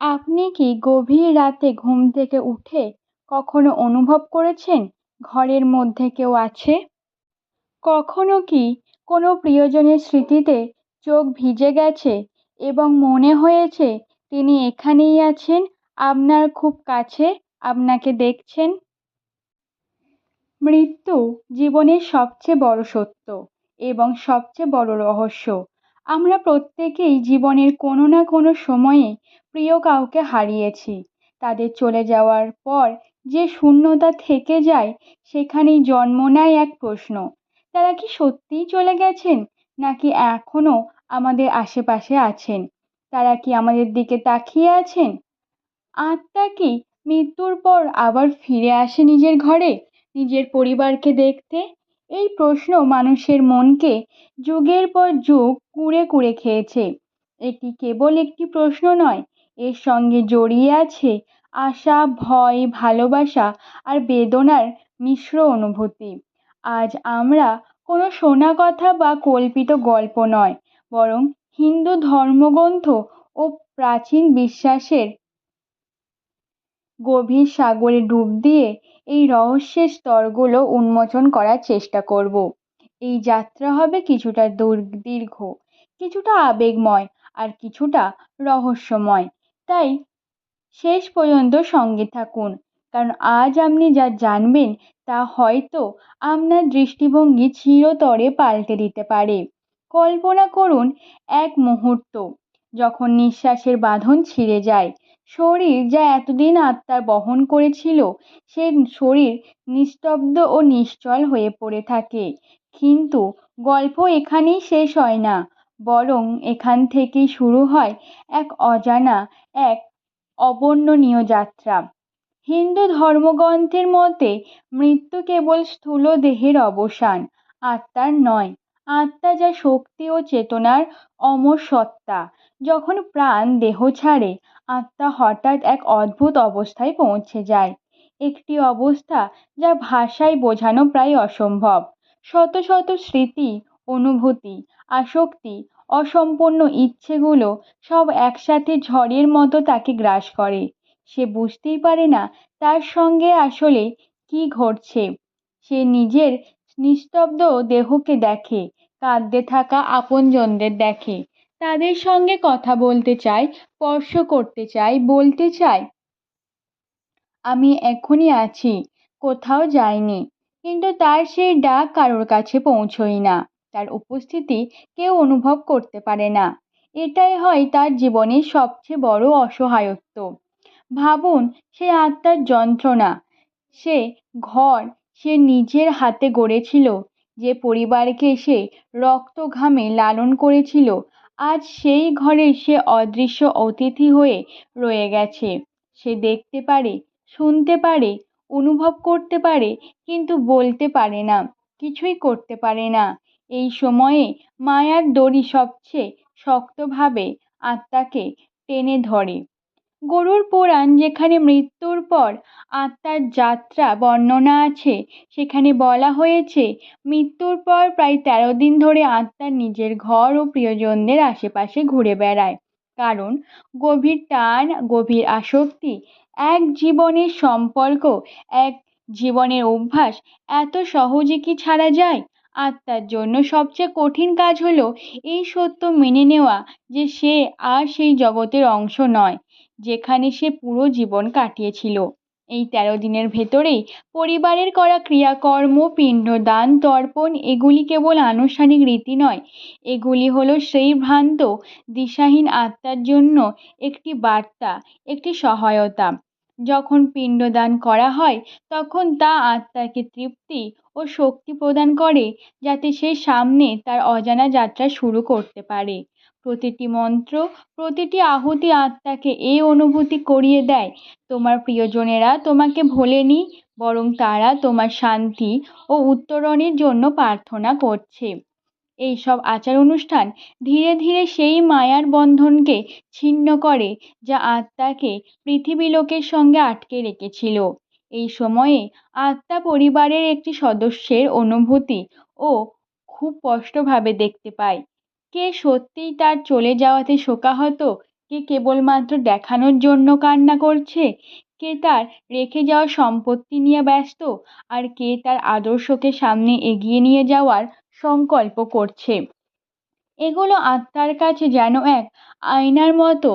আপনি কি গভীর রাতে ঘুম থেকে উঠে কখনো অনুভব করেছেন ঘরের মধ্যে কেউ আছে? কখনো কি কোনো প্রিয়জনের স্মৃতিতে চোখ ভিজে গেছে এবং মনে হয়েছে তিনি এখানেই আছেন, আপনার খুব কাছে, আপনাকে দেখছেন? মৃত্যু জীবনের সবচেয়ে বড় সত্য এবং সবচেয়ে বড় রহস্য। আমরা প্রত্যেকেই জীবনের কোনো না কোনো সময়ে প্রিয় কাউকে হারিয়েছি। তাদের চলে যাওয়ার পর যে শূন্যতা থেকে যায়, সেখানেই জন্ম নেয় এক প্রশ্ন। তারা কি সত্যিই চলে গেছেন, নাকি এখনও আমাদের আশেপাশে আছেন? তারা কি আমাদের দিকে তাকিয়ে আছেন? আত্মা কি মৃত্যুর পর আবার ফিরে আসে নিজের ঘরে, নিজের পরিবারকে দেখতে? এই প্রশ্ন মানুষের মনকে যুগের পর যুগ কুড়ে কুড়ে খেয়েছে। এটি কেবল একটি প্রশ্ন নয়, এর সঙ্গে জড়িয়ে আছে আশা, ভয়, ভালোবাসা আর বেদনার মিশ্র অনুভূতি। আজ আমরা কোনো শোনা কথা বা কল্পিত গল্প নয়, বরং হিন্দু ধর্মগ্রন্থ ও প্রাচীন বিশ্বাসের গভীর সাগরে ডুব দিয়ে এই রহস্যের স্তরগুলো উন্মোচন করার চেষ্টা করব। এই যাত্রা হবে কিছুটা দীর্ঘ কিছুটা আবেগময় আর কিছুটা রহস্যময়। তাই শেষ পর্যন্ত সঙ্গে থাকুন, কারণ আজ আপনি যা জানবেন তা হয়তো আপনার দৃষ্টিভঙ্গি চিরতরে পাল্টে দিতে পারে। কল্পনা করুন এক মুহূর্ত, যখন নিঃশ্বাসের বাঁধন ছিঁড়ে যায় শরীর যা এতদিন আত্মার বহন করেছিল, সে শরীর নিস্তব্ধ ও নিশ্চল হয়ে পড়ে থাকে। কিন্তু গল্প এখানেই শেষ হয় না, বরং এখান থেকেই শুরু হয় এক অজানা, এক অবর্ণনীয় যাত্রা। হিন্দু ধর্মগ্রন্থের মতে, মৃত্যু কেবল স্থূল দেহের অবসান, আত্মার নয়। আত্মা যা শক্তি ও চেতনার অমর সত্তা। যখন প্রাণ দেহ ছাড়ে আত্মা হঠাৎ এক অদ্ভুত অবস্থায় পৌঁছে যায়। একটি অবস্থা যা ভাষায় বোঝানো প্রায় অসম্ভব। শত শত স্মৃতি, অনুভূতি, আসক্তি, অসম্পূর্ণ ইচ্ছেগুলো সব একসাথে ঝড়ের মতো তাকে গ্রাস করে। সে বুঝতেই পারে না তার সঙ্গে আসলে কি ঘটছে। সে নিজের নিস্তব্ধ দেহকে দেখে, কাঁদতে থাকা আপনজনদের দেখে। তাদের সঙ্গে কথা বলতে চাই, স্পর্শ করতে চায় বলতে চাই। আমি এখনই আছি, কোথাও যাইনি, কিন্তু তার সেই ডাক কারোর কাছে পৌঁছই না। তার উপস্থিতি কেউ অনুভব করতে পারে না। এটাই হয় তার জীবনের সবচেয়ে বড় অসহায়ত্ব। ভাবুন, সে আত্মার যন্ত্রণা। সে ঘর সে নিজের হাতে গড়েছিল, যে পরিবারকে সে রক্ত ঘামে লালন করেছিল আজ সেই ঘরে সে অদৃশ্য অতিথি হয়ে রয়ে গেছে। সে দেখতে পারে, শুনতে পারে, অনুভব করতে পারে, কিন্তু বলতে পারে না, কিছুই করতে পারে না। এই সময়ে মায়ার দড়ি সবচেয়ে শক্তভাবে আত্মাকে টেনে ধরে। গরুর পুরাণ যেখানে মৃত্যুর পর আত্মার যাত্রা বর্ণনা আছে, সেখানে বলা হয়েছে, মৃত্যুর পর প্রায় তেরো দিন ধরে আত্মা নিজের ঘর ও প্রিয়জনদের আশেপাশে ঘুরে বেড়ায়। কারণ গভীর টান, গভীর আসক্তি, এক জীবনের সম্পর্ক, এক জীবনের অভ্যাস এত সহজে কি ছাড়া যায়? আত্মার জন্য সবচেয়ে কঠিন কাজ হলো এই সত্য মেনে নেওয়া যে সে আর সেই জগতের অংশ নয়। যেখানে সে পুরো জীবন কাটিয়েছিল। এই তেরো দিনের ভেতরেই পরিবারের করা ক্রিয়াকর্ম, পিণ্ডদান, তর্পণ এগুলি কেবল আনুষ্ঠানিক রীতি নয়। এগুলি হলো সেই ভ্রান্ত, দিশাহীন আত্মার জন্য একটি বার্তা, একটি সহায়তা। যখন পিণ্ডদান করা হয়, তখন তা আত্মাকে তৃপ্তি ও শক্তি প্রদান করে, যাতে সে সামনে তার অজানা যাত্রা শুরু করতে পারে। প্রতিটি মন্ত্র, প্রতিটি আহুতি আত্মাকে এই অনুভূতি করিয়ে দেয়। তোমার প্রিয়জনেরা তোমাকে ভোলেনি বরং তারা তোমার শান্তি ও উত্তরণের জন্য প্রার্থনা করছে। এইসব আচার অনুষ্ঠান ধীরে ধীরে সেই মায়ার বন্ধনকে ছিন্ন করে, যা আত্মাকে পৃথিবী লোকের সঙ্গে আটকে রেখেছিল। এই সময়ে আত্মা পরিবারের একটি সদস্যের অনুভূতি ও খুব স্পষ্টভাবে দেখতে পায়। কে সত্যিই তার চলে যাওয়াতে শোকাহত? কে কেবলমাত্র দেখানোর জন্য কান্না করছে? কে তার রেখে যাওয়া সম্পত্তি নিয়ে ব্যস্ত? আর কে তার আদর্শকে সামনে এগিয়ে নিয়ে যাওয়ার সংকল্প করছে? এগুলো আত্মার কাছে যেন এক আয়নার মতো,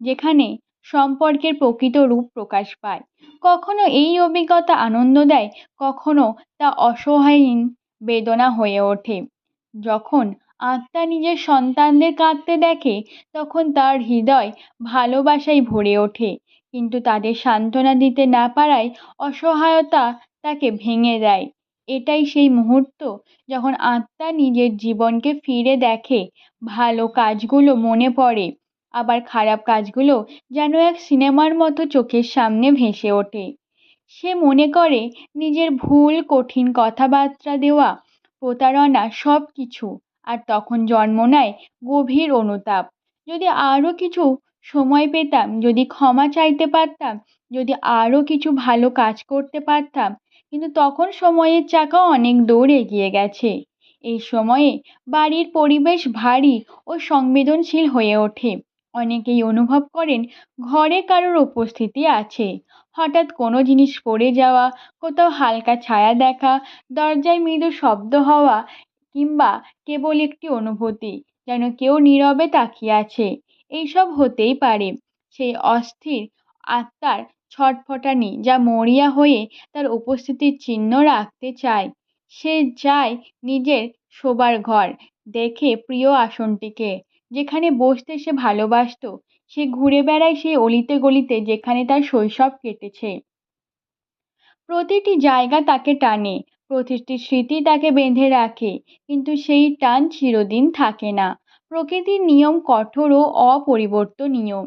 যেখানে সম্পর্কের প্রকৃত রূপ প্রকাশ পায়। কখনো এই অভিজ্ঞতা আনন্দ দেয়, কখনো তা অসহায়হীন বেদনা হয়ে ওঠে। যখন আত্মা নিজের সন্তানদের কাঁদতে দেখে, তখন তার হৃদয় ভালোবাসায় ভরে ওঠে। কিন্তু তাদের সান্ত্বনা দিতে না পারায় অসহায়তা তাকে ভেঙে দেয়। এটাই সেই মুহূর্ত যখন আত্মা নিজের জীবনকে ফিরে দেখে, ভালো কাজগুলো মনে পড়ে, আবার খারাপ কাজগুলো যেন এক সিনেমার মতো চোখের সামনে ভেসে ওঠে। সে মনে করে নিজের ভুল, কঠিন কথাবার্তা দেওয়া প্রতারণা সব কিছু আর তখন জন্ম নেয় গভীর অনুতাপ। যদি আরও কিছু সময় পেতাম, যদি ক্ষমা চাইতে পারতাম, যদি আরও কিছু ভালো কাজ করতে পারতাম, কিন্তু তখন সময়ের চাকা অনেক দূর এগিয়ে গেছে। এই সময়ে বাড়ির পরিবেশ ভারী ও সংবেদনশীল হয়ে ওঠে। অনেকেই অনুভব করেন ঘরে কারোর উপস্থিতি আছে। হঠাৎ কোনো জিনিস পড়ে যাওয়া, কোথাও হালকা ছায়া দেখা, দরজায় মৃদু শব্দ হওয়া কিংবা কেবল একটি অনুভূতি, যেন কেউ নীরবে তাকিয়ে আছে। এইসব হতেই পারে। সেই অস্থির আত্মার ছটফটানি যা মরিয়া হয়ে তার উপস্থিতির চিহ্ন রাখতে চায়। সে যায় নিজের শোবার ঘর, দেখে প্রিয় আসনটিকে। যেখানে বসতে সে ভালোবাসত, সে ঘুরে বেড়ায় সেই অলিতে গলিতে যেখানে তার শৈশব কেটেছে। প্রতিটি জায়গা তাকে টানে, প্রতিটি স্মৃতি তাকে বেঁধে রাখে, কিন্তু সেই টান চিরদিন থাকে না। প্রকৃতির নিয়ম কঠোর ও অপরিবর্তনীয়।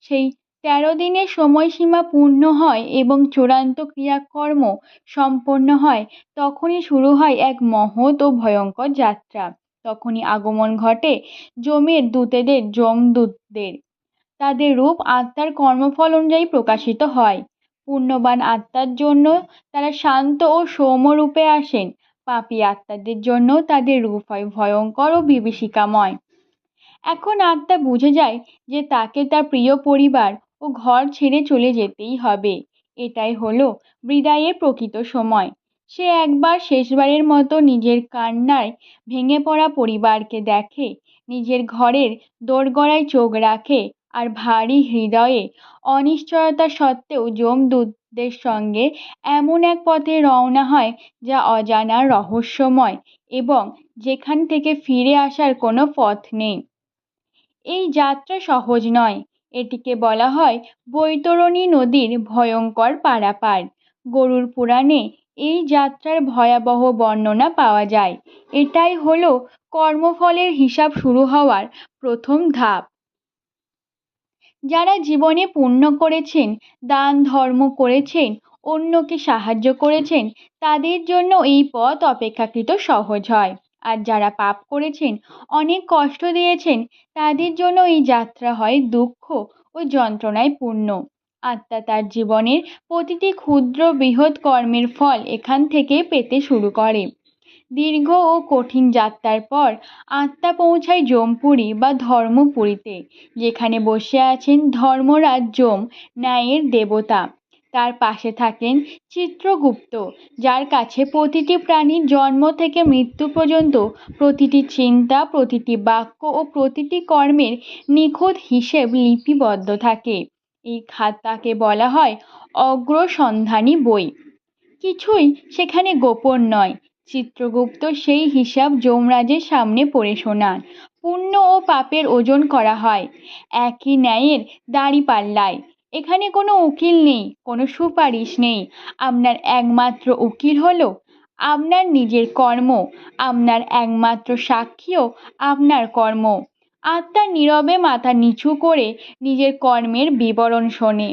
সেই তেরো দিনের সময়সীমা পূর্ণ হয় এবং চূড়ান্ত ক্রিয়াকর্ম সম্পন্ন হয়, তখনই শুরু হয় এক মহৎ ও ভয়ঙ্কর যাত্রা। তখনই আগমন ঘটে যমের দূতেদের যমদূতদের তাদের রূপ আত্মার কর্মফল অনুযায়ী প্রকাশিত হয়। পুণ্যবান আত্মার জন্য তারা শান্ত ও সৌম্য রূপে আসেন। পাপী আত্মাদের জন্য তাদের রূপ হয় ভয়ঙ্কর ও বিভীষিকাময়। এখন আত্মা বুঝে যায় যে তাকে তার প্রিয় পরিবার ও ঘর ছেড়ে চলে যেতেই হবে। এটাই হলো বিদায়ের প্রকৃত সময়। সে একবার শেষবারের মতো নিজের কান্নায় ভেঙে পড়া পরিবারকে দেখে, নিজের ঘরের দোরগড়ায় চোখ রাখে আর ভারী হৃদয়ে অনিশ্চয়তা সত্ত্বেও যমদূতদের সঙ্গে এমন এক পথে রওনা হয় যা অজানা রহস্যময় এবং যেখান থেকে ফিরে আসার কোনো পথ নেই। এই যাত্রা সহজ নয়। এটিকে বলা হয় বৈতরণী নদীর ভয়ঙ্কর পারাপার। গরুর পুরাণে এই যাত্রার ভয়াবহ বর্ণনা পাওয়া যায়। এটাই হলো কর্মফলের হিসাব শুরু হওয়ার প্রথম ধাপ। যারা জীবনে পুণ্য করেছেন, দান, ধর্ম করেছেন, অন্যকে সাহায্য করেছেন, তাদের জন্য এই পথ অপেক্ষাকৃত সহজ হয়। আর যারা পাপ করেছেন, অনেক কষ্ট দিয়েছেন, তাদের জন্য এই যাত্রা হয় দুঃখ ও যন্ত্রণায় পূর্ণ। আত্মা তার জীবনের প্রতিটি ক্ষুদ্র বৃহৎ কর্মের ফল এখান থেকে পেতে শুরু করে। দীর্ঘ ও কঠিন যাত্রার পর আত্মা পৌঁছায় যমপুরী বা ধর্মপুরীতে, যেখানে বসে আছেন ধর্মরাজ যম ন্যায়ের দেবতা। তার পাশে থাকেন চিত্রগুপ্ত, যার কাছে প্রতিটি প্রাণীর জন্ম থেকে মৃত্যু পর্যন্ত প্রতিটি চিন্তা, প্রতিটি বাক্য ও প্রতিটি কর্মের নিখুঁত হিসেব লিপিবদ্ধ থাকে। এই খাতাকে বলা হয় অগ্রসন্ধানী বই। কিছুই সেখানে গোপন নয়। চিত্রগুপ্ত সেই হিসাব যমরাজের সামনে পড়ে শোনান। পুণ্য ও পাপের ওজন করা হয়। একই ন্যায়ের দাঁড়িপাল্লায় এখানে কোনো উকিল নেই, কোনো সুপারিশ নেই। আপনার একমাত্র উকিল হলো আপনার নিজের কর্ম। আপনার একমাত্র সাক্ষীও আপনার কর্ম। আত্মা নীরবে মাথা নিচু করে নিজের কর্মের বিবরণ শোনে।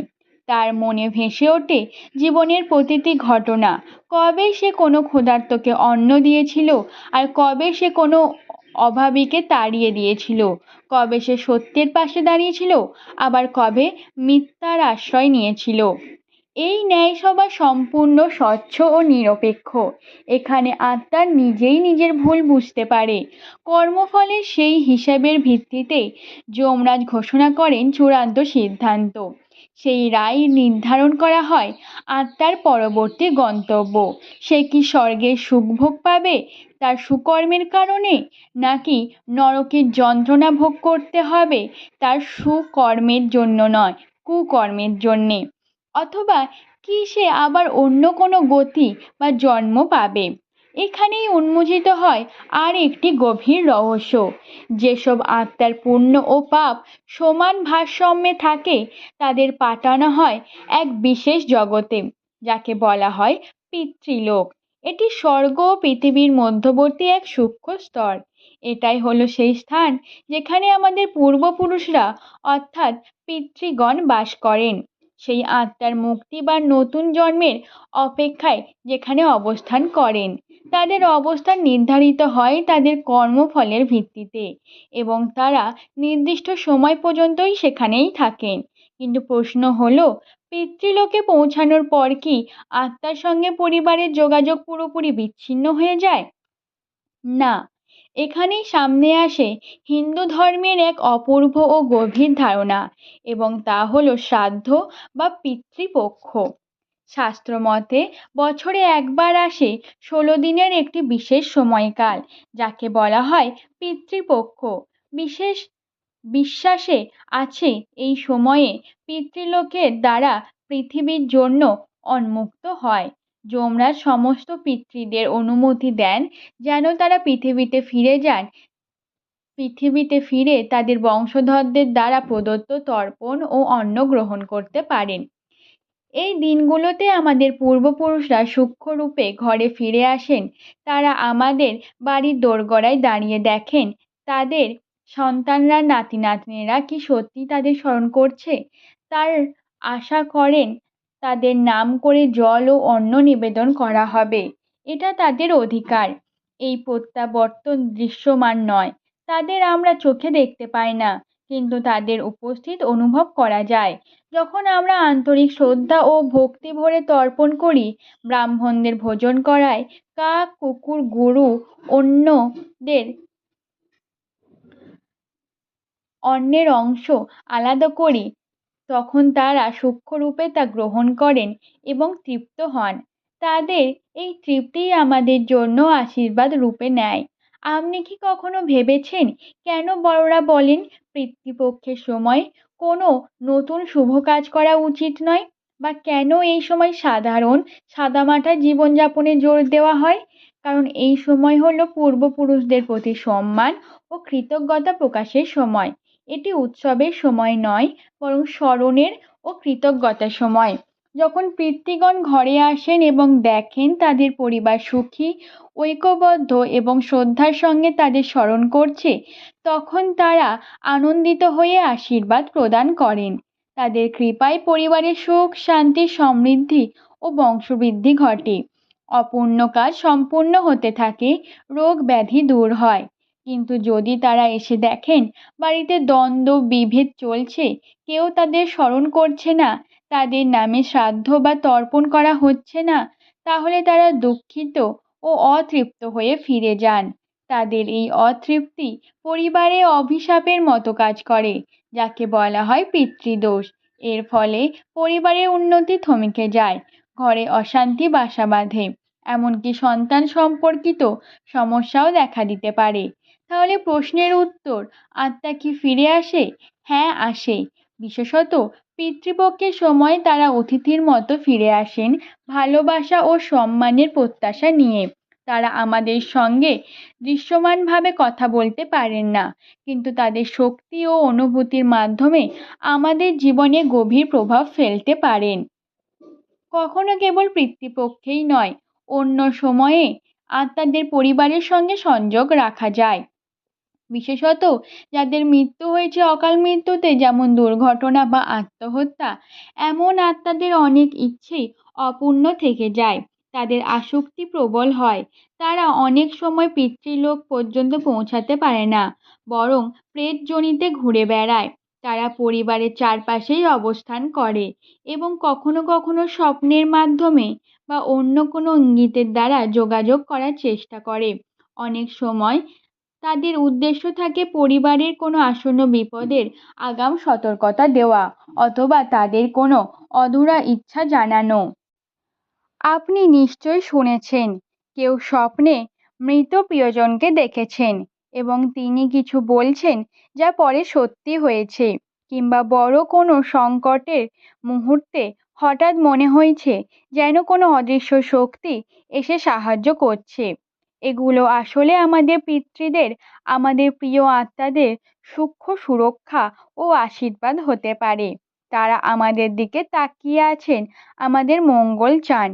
তার মনে ভেসে ওঠে জীবনের প্রতিটি ঘটনা। কবে সে কোনো ক্ষুধার্তকে অন্ন দিয়েছিল আর কবে সে কোনো অভাবীকে তাড়িয়ে দিয়েছিল? কবে সে সত্যের পাশে দাঁড়িয়েছিল? আবার কবে মিথ্যার আশ্রয় নিয়েছিল? এই ন্যায়সভা সম্পূর্ণ স্বচ্ছ ও নিরপেক্ষ। এখানে আত্মা নিজেই নিজের ভুল বুঝতে পারে। কর্মফলের সেই হিসাবের ভিত্তিতে যমরাজ ঘোষণা করেন চূড়ান্ত সিদ্ধান্ত। সেই রায় নির্ধারণ করা হয় আত্মার পরবর্তী গন্তব্য। সে কি স্বর্গের সুখভোগ পাবে, তার সুকর্মের কারণে, নাকি নরকের যন্ত্রণা ভোগ করতে হবে, তার সুকর্মের জন্য নয়, কুকর্মের জন্যে? অথবা কি সে আবার অন্য কোনো গতি বা জন্ম পাবে? এখানেই উন্মোচিত হয় আর একটি গভীর রহস্য। যেসব আত্মার পুণ্য ও পাপ সমান ভারসাম্যে থাকে, তাদের পাঠানো হয় এক বিশেষ জগতে, যাকে বলা হয় পিতৃলোক। এটি স্বর্গ ও পৃথিবীর মধ্যবর্তী এক সূক্ষ্ম স্তর। এটাই হলো সেই স্থান যেখানে আমাদের পূর্বপুরুষরা অর্থাৎ পিতৃগণ বাস করেন। সেই আত্মার মুক্তি বা নতুন জন্মের অপেক্ষায় যেখানে অবস্থান করেন। তাদের অবস্থান নির্ধারিত হয় তাদের কর্মফলের ভিত্তিতে এবং তারা নির্দিষ্ট সময় পর্যন্তই সেখানেই থাকেন। কিন্তু প্রশ্ন হলো, পিতৃলোকে পৌঁছানোর পর কি আত্মার সঙ্গে পরিবারের যোগাযোগ পুরোপুরি বিচ্ছিন্ন হয়ে যায়? না এখানেই সামনে আসে হিন্দু ধর্মের এক অপূর্ব ও গভীর ধারণা এবং তা হলো শ্রাদ্ধ বা পিতৃপক্ষ। শাস্ত্রমতে বছরে একবার আসে ষোলো দিনের একটি বিশেষ সময়কাল, যাকে বলা হয় পিতৃপক্ষ। বিশেষ বিশ্বাসে আছে এই সময়ে পিতৃলোকের দ্বারা পৃথিবীর জন্য উন্মুক্ত হয়। যমরাজ সমস্ত পিতৃদের অনুমতি দেন যেন তারা পৃথিবীতে ফিরে যান। পৃথিবীতে ফিরে তাদের বংশধরদের দ্বারা প্রদত্ত তর্পণ ও অন্ন গ্রহণ করতে পারেন। এই দিনগুলোতে আমাদের পূর্বপুরুষরা সূক্ষ্ম রূপে ঘরে ফিরে আসেন। তারা আমাদের বাড়ির দোরগোড়ায় দাঁড়িয়ে দেখেন, তাদের সন্তানরা নাতি নাতনিরা কি সত্যি তাদের স্মরণ করছে? তার আশা করেন তাদের নাম করে জল ও অন্ন নিবেদন করা হবে। এটা তাদের অধিকার। এই প্রত্যাবর্তন দৃশ্যমান নয়। তাদের আমরা চোখে দেখতে পাই না, কিন্তু তাদের উপস্থিত অনুভব করা যায়। যখন আমরা আন্তরিক শ্রদ্ধা ও ভক্তি ভরে তর্পণ করি, ব্রাহ্মণদের ভোজন করায় কাক কুকুর, গরু, অন্যদের অন্যের অংশ আলাদা করি। তখন তারা সূক্ষ্মরূপে তা গ্রহণ করেন এবং তৃপ্ত হন। তাদের এই তৃপ্তিই আমাদের জন্য আশীর্বাদ রূপে নেয়। আপনি কি কখনো ভেবেছেন, কেন বড়রা বলেন পিতৃপক্ষের সময় কোনো নতুন শুভ কাজ করা উচিত নয়? বা কেন এই সময় সাধারণ সাদামাটা জীবনযাপনে জোর দেওয়া হয়? কারণ এই সময় হলো পূর্বপুরুষদের প্রতি সম্মান ও কৃতজ্ঞতা প্রকাশের সময়। এটি উৎসবের সময় নয়, বরং স্মরণের ও কৃতজ্ঞতার সময়। যখন পিতৃগণ ঘরে আসেন এবং দেখেন তাদের পরিবার সুখী, ঐক্যবদ্ধ এবং শ্রদ্ধার সঙ্গে তাদের স্মরণ করছে, তখন তারা আনন্দিত হয়ে আশীর্বাদ প্রদান করেন। তাদের কৃপায় পরিবারের সুখ, শান্তি, সমৃদ্ধি ও বংশবৃদ্ধি ঘটে। অপূর্ণ কাজ সম্পূর্ণ হতে থাকে, রোগ ব্যাধি দূর হয়। কিন্তু যদি তারা এসে দেখেন বাড়িতে দ্বন্দ্ব, বিভেদ চলছে, কেউ তাদের স্মরণ করছে না, তাদের নামে শ্রাদ্ধ বা তর্পণ করা হচ্ছে না, তাহলে তারা দুঃখিত ও অতৃপ্ত হয়ে ফিরে যান। তাদের এই অতৃপ্তি পরিবারে অভিশাপের মতো কাজ করে, যাকে বলা হয় পিতৃদোষ। এর ফলে পরিবারের উন্নতি থমকে যায়, ঘরে অশান্তি বাসা বাঁধে। এমনকি সন্তান সম্পর্কিত সমস্যাও দেখা দিতে পারে। তাহলে প্রশ্নের উত্তর, আত্মা কি ফিরে আসে? হ্যাঁ আসে বিশেষত পিতৃপক্ষের সময় তারা অতিথির মতো ফিরে আসেন ভালোবাসা ও সম্মানের প্রত্যাশা নিয়ে। তারা আমাদের সঙ্গে দৃশ্যমানভাবে কথা বলতে পারেন না, কিন্তু তাদের শক্তি ও অনুভূতির মাধ্যমে আমাদের জীবনে গভীর প্রভাব ফেলতে পারেন। কখনো কেবল পিতৃপক্ষেই নয়, অন্য সময়ে আত্মাদের পরিবারের সঙ্গে সংযোগ রাখা যায়। বিশেষত যাদের মৃত্যু হয়েছে অকাল মৃত্যুতে, যেমন দুর্ঘটনা বা আত্মহত্যা, এমন আত্মাদের অনেক ইচ্ছেই অপূর্ণ থেকে যায়। তাদের আসক্তি প্রবল হয়। তারা অনেক সময় পিতৃলোক পর্যন্ত পৌঁছাতে পারে না, বরং প্রেতজনিতে ঘুরে বেড়ায়। তারা পরিবারের চারপাশেই অবস্থান করে এবং কখনো কখনো স্বপ্নের মাধ্যমে বা অন্য কোনো ইঙ্গিতের দ্বারা যোগাযোগ করার চেষ্টা করে। অনেক সময় তাদের উদ্দেশ্য থাকে পরিবারের কোনো আসন্ন বিপদের আগাম সতর্কতা দেওয়া অথবা তাদের কোনো অধুরা ইচ্ছা জানানো। আপনি নিশ্চয়ই শুনেছেন, কেউ স্বপ্নে মৃত প্রিয়জনকে দেখেছেন এবং তিনি কিছু বলছেন যা পরে সত্যি হয়েছে কিংবা বড় কোনো সংকটের মুহূর্তে হঠাৎ মনে হয়েছে যেন কোনো অদৃশ্য শক্তি এসে সাহায্য করছে। এগুলো আসলে আমাদের পিতৃদের, আমাদের প্রিয় আত্মাদের সূক্ষ্ম সুরক্ষা ও আশীর্বাদ হতে পারে। তারা আমাদের দিকে তাকিয়ে আছেন, আমাদের মঙ্গল চান।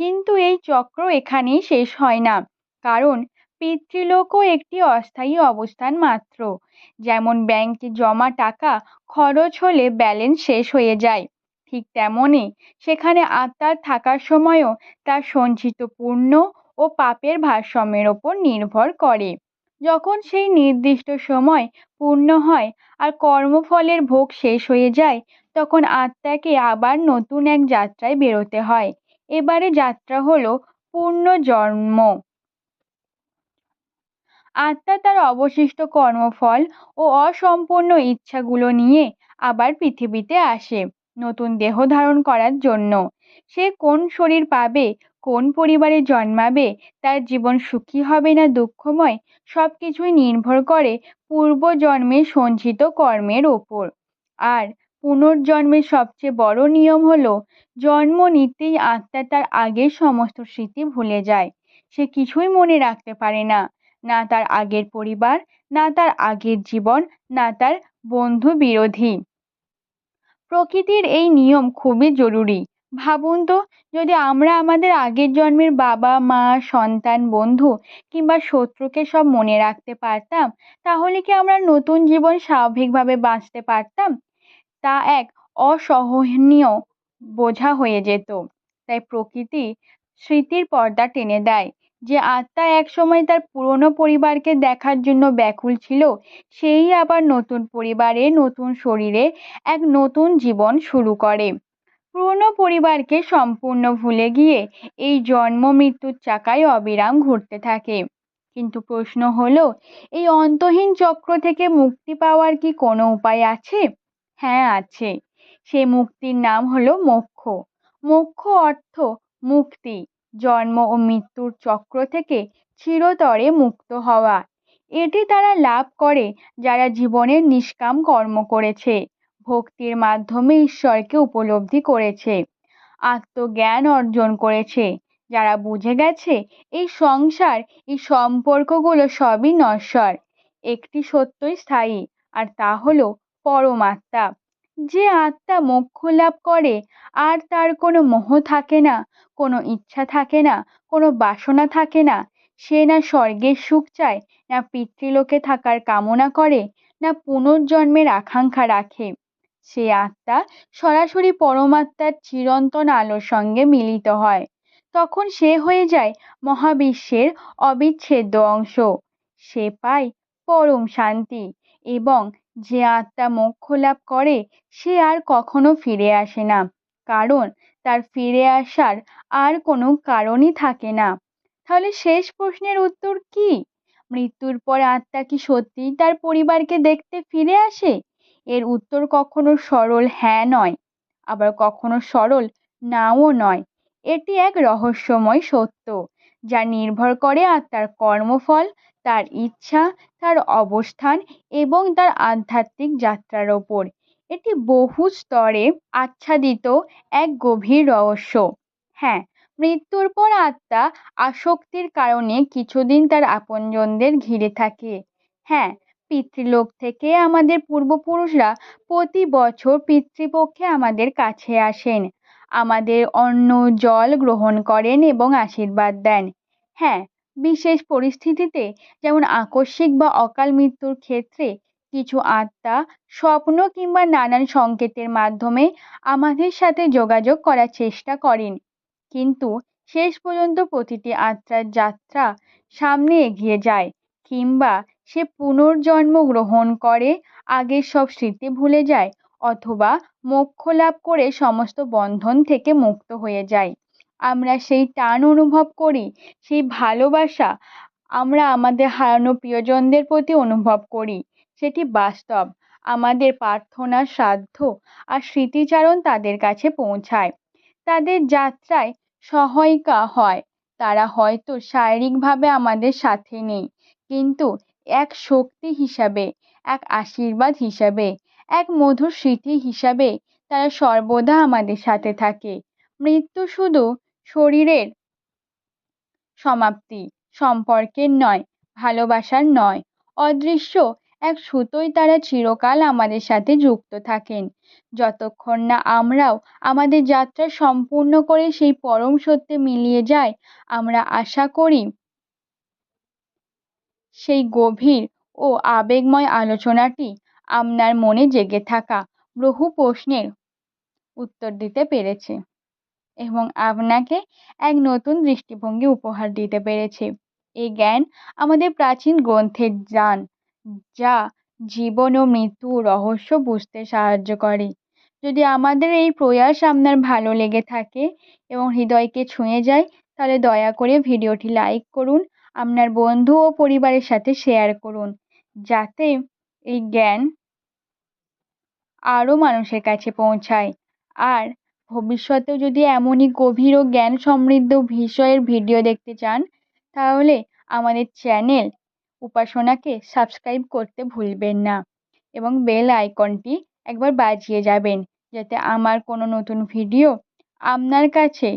কিন্তু এই চক্র এখানেই শেষ হয় না, কারণ পিতৃলোকও একটি অস্থায়ী অবস্থান মাত্র। যেমন ব্যাংকে জমা টাকা খরচ হলে ব্যালেন্স শেষ হয়ে যায়। ঠিক তেমনই সেখানে আত্মার থাকার সময়ও তার সঞ্চিত পুণ্য ও পাপের ভারসাম্যের ওপর নির্ভর করে। যখন সেই নির্দিষ্ট সময় পূর্ণ হয় আর কর্মফলের ভোগ শেষ হয়ে যায়, তখন আত্মাকে আবার নতুন এক যাত্রায় বেরোতে হয়। এবারে যাত্রা হলো পূর্ণ জন্ম। আত্মা তার অবশিষ্ট কর্মফল ও অসম্পূর্ণ ইচ্ছাগুলো নিয়ে আবার পৃথিবীতে আসে, নতুন দেহ ধারণ করার জন্য। সে কোন শরীর পাবে কোন পরিবারে জন্মাবে, তার জীবন সুখী হবে না দুঃখময় সব কিছুই নির্ভর করে পূর্বজন্মের সঞ্চিত কর্মের ওপর। আর পুনর্জন্মের সবচেয়ে বড় নিয়ম হলো, জন্ম নিতেই আত্মা তার আগের সমস্ত স্মৃতি ভুলে যায়। সে কিছুই মনে রাখতে পারে না। না তার আগের পরিবার, না তার আগের জীবন, না তার বন্ধু বিরোধী। প্রকৃতির এই নিয়ম খুবই জরুরি। ভাবুন তো, যদি আমরা আমাদের আগের জন্মের বাবা, মা, সন্তান, বন্ধু কিংবা শত্রুকে সব মনে রাখতে পারতাম, তাহলে কি আমরা নতুন জীবন স্বাভাবিকভাবে বাঁচতে পারতাম? তা এক অসহনীয় বোঝা হয়ে যেত। তাই প্রকৃতি স্মৃতির পর্দা টেনে দেয় যে আত্মা একসময় তার পুরনো পরিবারকে দেখার জন্য ব্যাকুল ছিল, সেই আবার নতুন পরিবারে, নতুন শরীরে এক নতুন জীবন শুরু করে। পুরনো পরিবারকে সম্পূর্ণ ভুলে গিয়ে এই জন্ম মৃত্যুর চাকায় অবিরাম ঘুরতে থাকে। কিন্তু প্রশ্ন হলো, এই অন্তহীন চক্র থেকে মুক্তি পাওয়ার কি কোনো উপায় আছে? হ্যাঁ আছে। সে মুক্তির নাম হলো মোক্ষ। মোক্ষ অর্থ মুক্তি, জন্ম ও মৃত্যুর চক্র থেকে চিরতরে মুক্ত হওয়া। এটি তারা লাভ করে যারা জীবনের নিষ্কাম কর্ম করেছে। ভক্তির মাধ্যমে ঈশ্বরকে উপলব্ধি করেছে, আত্মজ্ঞান অর্জন করেছে। যারা বুঝে গেছে, এই সংসার, এই সম্পর্কগুলো সবই নশ্বর। একটি সত্যই স্থায়ী, আর তা হলো পরমাত্মা। যে আত্মা মোক্ষ লাভ করে, আর তার কোনো মোহ থাকে না, কোনো ইচ্ছা থাকে না, কোনো বাসনা থাকে না। সে না স্বর্গের সুখ চায়, না পিতৃলোকে থাকার কামনা করে, না পুনর্জন্মের আকাঙ্ক্ষা রাখে। সে আত্মা সরাসরি পরমাত্মার চিরন্তন আলোর সঙ্গে মিলিত হয়। তখন সে হয়ে যায় মহাবিশ্বের অবিচ্ছেদ্য অংশ। সে পায় পরম শান্তি এবং যে আত্মা মোক্ষ লাভ করে, সে আর কখনো ফিরে আসে না। কারণ তার ফিরে আসার আর কোনো কারণই থাকে না। তাহলে শেষ প্রশ্নের উত্তর কি? মৃত্যুর পর আত্মা কি সত্যিই তার পরিবারকে দেখতে ফিরে আসে? এর উত্তর কখনো সরল হ্যাঁ নয়, আবার কখনো সরল নাও নয়। এটি এক রহস্যময় সত্য, যা নির্ভর করে আত্মার কর্মফল, তার ইচ্ছা, তার অবস্থান এবং তার আধ্যাত্মিক যাত্রার ওপর। এটি বহু স্তরে আচ্ছাদিত এক গভীর রহস্য। হ্যাঁ মৃত্যুর পর আত্মা আসক্তির কারণে কিছুদিন তার আপনজনদের ঘিরে থাকে। হ্যাঁ পিতৃলোক থেকে আমাদের পূর্বপুরুষরা প্রতি বছর পিতৃপক্ষে আমাদের কাছে আসেন। আমাদের অন্ন, জল গ্রহণ করেন এবং আশীর্বাদ দেন। হ্যাঁ বিশেষ পরিস্থিতিতে যেমন আকস্মিক বা অকাল মৃত্যুর ক্ষেত্রে কিছু আত্মা স্বপ্ন কিংবা নানান সংকেতের মাধ্যমে আমাদের সাথে যোগাযোগ করার চেষ্টা করেন। কিন্তু শেষ পর্যন্ত প্রতিটি আত্মার যাত্রা সামনে এগিয়ে যায় কিংবা সে পুনর্জন্ম গ্রহণ করে আগের সব স্মৃতি ভুলে যায় অথবা মোক্ষ লাভ করে সমস্ত বন্ধন থেকে মুক্ত হয়ে যায়। আমরা সেই টান অনুভব করি, সেই ভালোবাসা আমরা আমাদের হারানো প্রিয়জনদের প্রতি অনুভব করি। সেটি বাস্তব, আমাদের প্রার্থনা, শ্রাদ্ধ আর স্মৃতিচারণ তাদের কাছে পৌঁছায়। তাদের যাত্রায় সহায়িকা হয়, তারা হয়তো শারীরিকভাবে আমাদের সাথে নেই, কিন্তু এক শক্তি হিসাবে, এক আশীর্বাদ হিসাবে, এক মধুর স্মৃতি হিসাবে তারা সর্বদা আমাদের সাথে থাকে। মৃত্যু শুধু শরীরের সমাপ্তি, সম্পর্কের নয়, ভালোবাসার নয়। অদৃশ্য এক সুতোয় তারা চিরকাল আমাদের সাথে যুক্ত থাকেন। যতক্ষণ না আমরাও আমাদের যাত্রা সম্পূর্ণ করে সেই পরম সত্যে মিলিয়ে যাই, আমরা আশা করি সেই গভীর ও আবেগময় আলোচনাটি আপনার মনে জেগে থাকা বহু প্রশ্নের উত্তর দিতে পেরেছে এবং আপনাকে এক নতুন দৃষ্টিভঙ্গি উপহার দিতে পেরেছে। এই জ্ঞান আমাদের প্রাচীন গ্রন্থের যান যা জীবন ও মৃত্যু রহস্য বুঝতে সাহায্য করে। যদি আমাদের এই প্রয়াস আপনার ভালো লেগে থাকে এবং হৃদয়কে ছুঁয়ে যায়, তাহলে দয়া করে ভিডিওটি লাইক করুন আপনার বন্ধু ও পরিবারের সাথে শেয়ার করুন, যাতে এই জ্ঞান আরও মানুষের কাছে পৌঁছায়। আর ভবিষ্যতেও যদি এমনই গভীর ও জ্ঞান সমৃদ্ধ বিষয়ের ভিডিও দেখতে চান, তাহলে আমাদের চ্যানেল উপাসনাকে সাবস্ক্রাইব করতে ভুলবেন না এবং বেল আইকনটি একবার বাজিয়ে যাবেন, যাতে আমার কোনো নতুন ভিডিও আপনার কাছে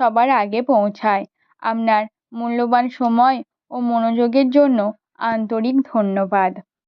সবার আগে পৌঁছায়। আপনার মূল্যবান সময় ও মনোযোগের জন্য আন্তরিক ধন্যবাদ।